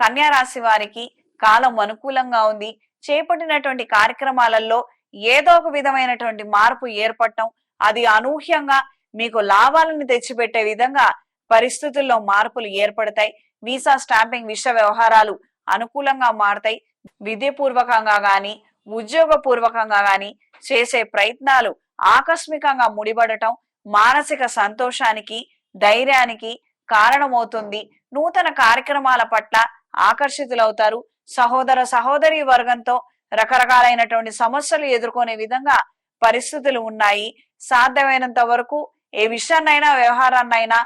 కన్యా రాశి వారికి కాలం అనుకూలంగా ఉంది. చేపట్టినటువంటి కార్యక్రమాలలో ఏదో ఒక విధమైనటువంటి మార్పు ఏర్పడటం అది అనూహ్యంగా మీకు లాభాలను తెచ్చిపెట్టే విధంగా పరిస్థితుల్లో మార్పులు ఏర్పడతాయి. వీసా స్టాంపింగ్ విష వ్యవహారాలు అనుకూలంగా మారతాయి. విద్యపూర్వకంగా గాని ఉద్యోగ పూర్వకంగా గాని చేసే ప్రయత్నాలు ఆకస్మికంగా ముడిపడటం మానసిక సంతోషానికి ధైర్యానికి కారణమవుతుంది. నూతన కార్యక్రమాల పట్ల ఆకర్షితులవుతారు. సహోదర సహోదరి వర్గంతో రకరకాలైనటువంటి సమస్యలు ఎదుర్కొనే విధంగా పరిస్థితులు ఉన్నాయి. సాధ్యమైనంత వరకు ఏ విషయాన్నైనా వ్యవహారాన్నైనా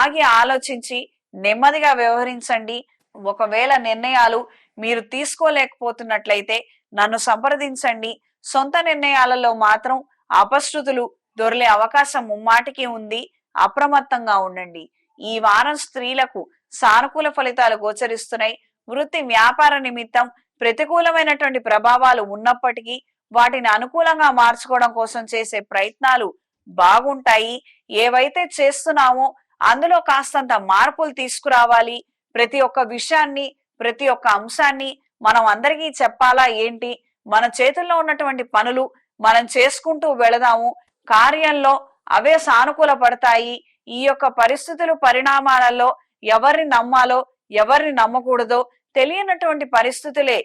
ఆగి ఆలోచించి నెమ్మదిగా వ్యవహరించండి. ఒకవేళ నిర్ణయాలు మీరు తీసుకోలేకపోతున్నట్లయితే నన్ను సంప్రదించండి. సొంత నిర్ణయాలలో మాత్రం అపశృతులు దొరిలే అవకాశం ముమ్మాటికి ఉంది. అప్రమత్తంగా ఉండండి. ఈ వారం స్త్రీలకు సానుకూల ఫలితాలు గోచరిస్తున్నాయి. వృత్తి వ్యాపార నిమిత్తం ప్రతికూలమైనటువంటి ప్రభావాలు ఉన్నప్పటికీ వాటిని అనుకూలంగా మార్చుకోవడం కోసం చేసే ప్రయత్నాలు బాగుంటాయి. ఏవైతే చేస్తున్నామో అందులో కాస్తంత మార్పులు తీసుకురావాలి. ప్రతి ఒక్క విషయాన్ని ప్రతి ఒక్క అంశాన్ని మనం అందరికీ చెప్పాలా ఏంటి? మన చేతుల్లో ఉన్నటువంటి పనులు మనం చేసుకుంటూ వెళదాము. కార్యంలో అవే సానుకూల పడతాయి. ఈ యొక్క పరిస్థితులు పరిణామాలలో ఎవరిని నమ్మాలో ఎవరిని నమ్మకూడదో తెలియనటువంటి పరిస్థితులే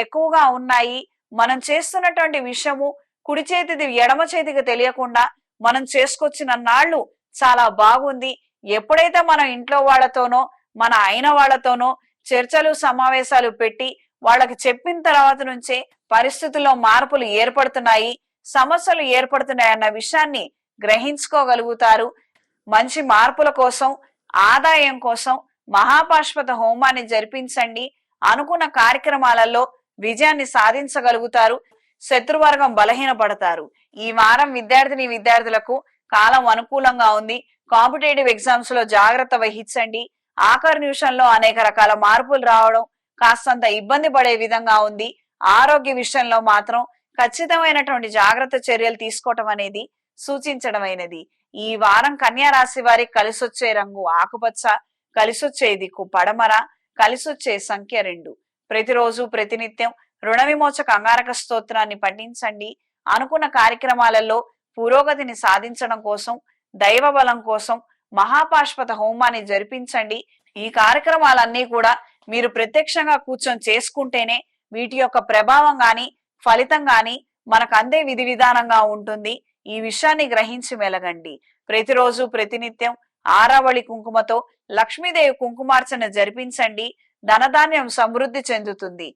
ఎక్కువగా ఉన్నాయి. మనం చేస్తున్నటువంటి విషయము కుడి చేతిది ఎడమ చేతికి తెలియకుండా మనం చేసుకొచ్చిన నాళ్ళు చాలా బాగుంది. ఎప్పుడైతే మనం ఇంట్లో వాళ్ళతోనో మన అయిన వాళ్ళతోనో చర్చలు సమావేశాలు పెట్టి వాళ్ళకి చెప్పిన తర్వాత నుంచే పరిస్థితుల్లో మార్పులు ఏర్పడుతున్నాయి. సమస్యలు ఏర్పడుతున్నాయి అన్న విషయాన్ని గ్రహించుకోగలుగుతారు. మంచి మార్పుల కోసం ఆదాయం కోసం మహాపాశ్వత హోమాన్ని జరిపించండి అనుకున్న కార్యక్రమాలలో విజయాన్ని సాధించగలుగుతారు శత్రువర్గం బలహీనపడతారు. ఈ వారం విద్యార్థిని విద్యార్థులకు కాలం అనుకూలంగా ఉంది. కాంపిటేటివ్ ఎగ్జామ్స్లో జాగ్రత్త వహించండి. ఆఖరి నిమిషంలో అనేక రకాల మార్పులు రావడం కాస్తంత ఇబ్బంది పడే విధంగా ఉంది. ఆరోగ్య విషయంలో మాత్రం ఖచ్చితమైనటువంటి జాగ్రత్త చర్యలు తీసుకోవటం అనేది సూచించడమైనది. ఈ వారం కన్యా రాశి వారికి కలిసొచ్చే రంగు ఆకుపచ్చ కలిసొచ్చే దిక్కు పడమర కలిసొచ్చే సంఖ్య రెండు. ప్రతిరోజు ప్రతినిత్యం రుణ విమోచక అంగారక స్తోత్రాన్ని పఠించండి అనుకున్న కార్యక్రమాలలో పురోగతిని సాధించడం కోసం దైవ బలం కోసం మహాపాశ్వత హోమాన్ని జరిపించండి. ఈ కార్యక్రమాలన్నీ కూడా మీరు ప్రత్యక్షంగా కూర్చొని చేసుకుంటేనే వీటి యొక్క ప్రభావం గాని ఫలితం గాని మనకు అందే విధి విధానంగా ఉంటుంది. ఈ విషయాన్ని గ్రహించి మెలగండి. ప్రతిరోజు ప్రతినిత్యం ఆరావళి కుంకుమతో లక్ష్మీదేవి కుంకుమార్చన జరిపించండి. ధనధాన్యం సమృద్ధి చెందుతుంది.